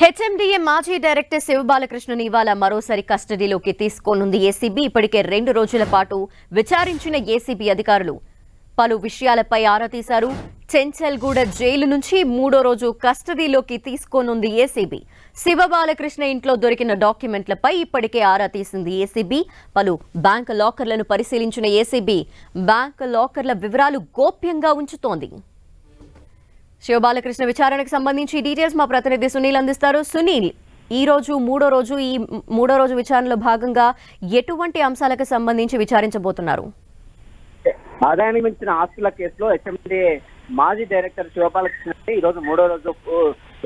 HMDA మాజీ director శివబాలకృష్ణన్ ఇవాళ మరోసారి కస్టడీలోకి తీసుకోనుంది ఏసీబీ. ఇప్పటికే రెండు రోజుల పాటు విచారించిన ఏసీబీ అధికారులు. పలు విషయాలపై ఆరా తీశారు. చెంచల్గూడ జైలు నుంచి మూడో రోజు కస్టడీలోకి తీసుకోనుంది ఏసీబీ. శివబాలకృష్ణ ఇంట్లో దొరికిన డాక్యుమెంట్లపై ఇప్పటికే ఆరా తీసింది ఏసీబీ. పలు బ్యాంక్ లాకర్లను పరిశీలించిన ఏసీబీ బ్యాంక్ లాకర్ల వివరాలు గోప్యంగా ఉంచుతోంది. శివబాలకృష్ణ విచారణకు సంబంధించి డీటెయిల్స్ మా ప్రతినిధి సునీల్ అందిస్తారు. సునీల్ ఈ రోజు మూడో రోజు ఈ మూడో రోజు విచారణలో భాగంగా ఎటువంటి అంశాలకు సంబంధించి విచారించబోతున్నారు? ఆదాయానికి మించిన ఆస్తుల కేసులో హెచ్ఎండి మాజీ డైరెక్టర్ శివపాలకృష్ణ ఈ రోజు మూడో రోజు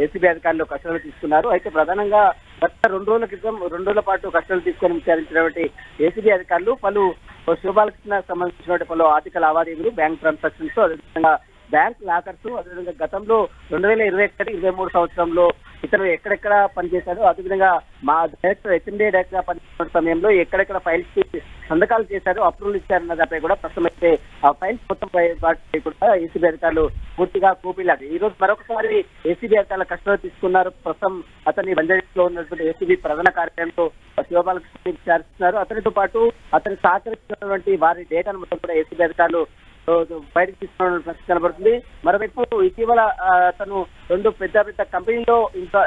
ఏసీబీ అధికారులు కష్టాలు తీసుకున్నారు. అయితే ప్రధానంగా గత రెండు రోజుల క్రితం రెండు రోజుల పాటు కష్టాలు తీసుకొని విచారించినటువంటి ఏసీబీ అధికారులు పలు శివబాలకృష్ణ సంబంధించినటువంటి పలు ఆర్థిక లావాదేవీలు బ్యాంక్ ట్రాన్సాక్షన్స్ అదేవిధంగా బ్యాంక్ లాకర్స్ అదేవిధంగా గతంలో రెండు వేల ఇరవై ఒకటి ఇరవై మూడు సంవత్సరంలో ఇతను ఎక్కడెక్కడ పనిచేశారు అదేవిధంగా మా డైరెక్టర్ హెచ్ఎండి డైరెక్టర్గా పనిచేసిన సమయంలో ఎక్కడెక్కడ ఫైల్స్ సంతకాలు చేశారు అప్రూవల్ ఇచ్చారన్న దానిపై కూడా ప్రస్తుతం అయితే ఆ ఫైల్స్ మొత్తం కూడా ఏసీబీ అధికారులు పూర్తిగా కూపిలారు ఈ రోజు మరొకసారి ఏసీబీ అధికారుల కస్టడీలో తీసుకున్నారు. ప్రస్తుతం అతన్ని బంజారీస్లో ఉన్నటువంటి ఏసీబీ ప్రధాన కార్యాలయంలో శివబాలకృష్ణ విచారిస్తున్నారు అతనితో పాటు అతను సహకరించినటువంటి వారి డేటాను మొత్తం కూడా ఏసీబీ అధికారులు బయటకు తీసుకున్న పరిస్థితి కనబడుతుంది. మరోవైపు ఇటీవల తను రెండు పెద్ద పెద్ద కంపెనీలో ఇంకా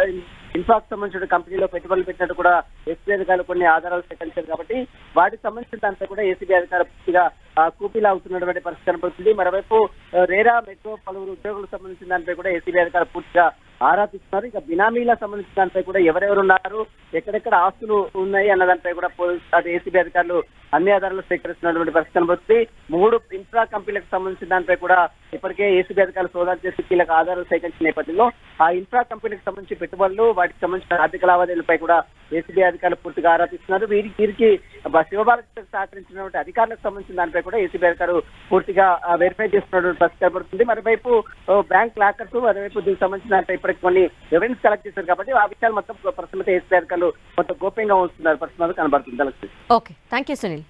ఇన్ఫాక్స్ సంబంధించిన కంపెనీలో పెట్టుబడులు పెట్టినట్టు కూడా ఎస్బీ అధికారులు కొన్ని ఆధారాలు సేకరించారు కాబట్టి వాటికి సంబంధించిన దాంట్లో కూడా ఏసీబీ అధికారులు పూర్తిగా కూపీలా అవుతున్నటువంటి పరిస్థితి కనబడుతుంది. మరోవైపు రేరా మెట్రో పలువురు ఉద్యోగులకు సంబంధించిన దానిపై కూడా ఏసీబీ అధికారులు పూర్తిగా ఆరా తీస్తున్నారు ఇక బినామీలకు సంబంధించిన దానిపై కూడా ఎవరెవరు ఉన్నారు ఎక్కడెక్కడ ఆస్తులు ఉన్నాయి అన్న దానిపై కూడా పోలీస్ అటు ఏసీబీ అధికారులు అన్ని ఆధారాలు సేకరిస్తున్నటువంటి పరిస్థితి కనబడుతుంది. మూడు ఇన్ఫ్రా కంపెనీలకు సంబంధించిన దానిపై కూడా ఇప్పటికే ఏసీబీ అధికారులు సోదాలు చేసి కీలక ఆధారాలు సేకరించిన నేపథ్యంలో ఆ ఇన్ఫ్రా కంపెనీకి సంబంధించి పెట్టుబడులు వాటికి సంబంధించిన ఆర్థిక లావాదేవీలపై కూడా ఏసీబీ అధికారులు పూర్తిగా ఆరా తీస్తున్నారు వీరికి వీరికి శివబాలకృష్ణకు సహకరించినటువంటి అధికారులకు సంబంధించిన దానిపై కూడా ఏసీబీ అధికారులు పూర్తిగా వెరిఫై చేస్తున్నటువంటి పరిస్థితి కనబడుతుంది. మరోవైపు బ్యాంక్ లాకర్స్ మరోవైపు దీనికి సంబంధించిన దానిపై ఇప్పటికి కొన్ని ఎవిడెన్స్ కలెక్ట్ చేశారు కాబట్టి ఆ విషయాలు మొత్తం ప్రస్తుతం ఏసీబీ అధికారులు మొత్తం గోప్యంగా ఉంటున్నారు. పరిస్థితి కనబడుతుంది. తెలుస్తుంది ఓకే. Thank you Sunil.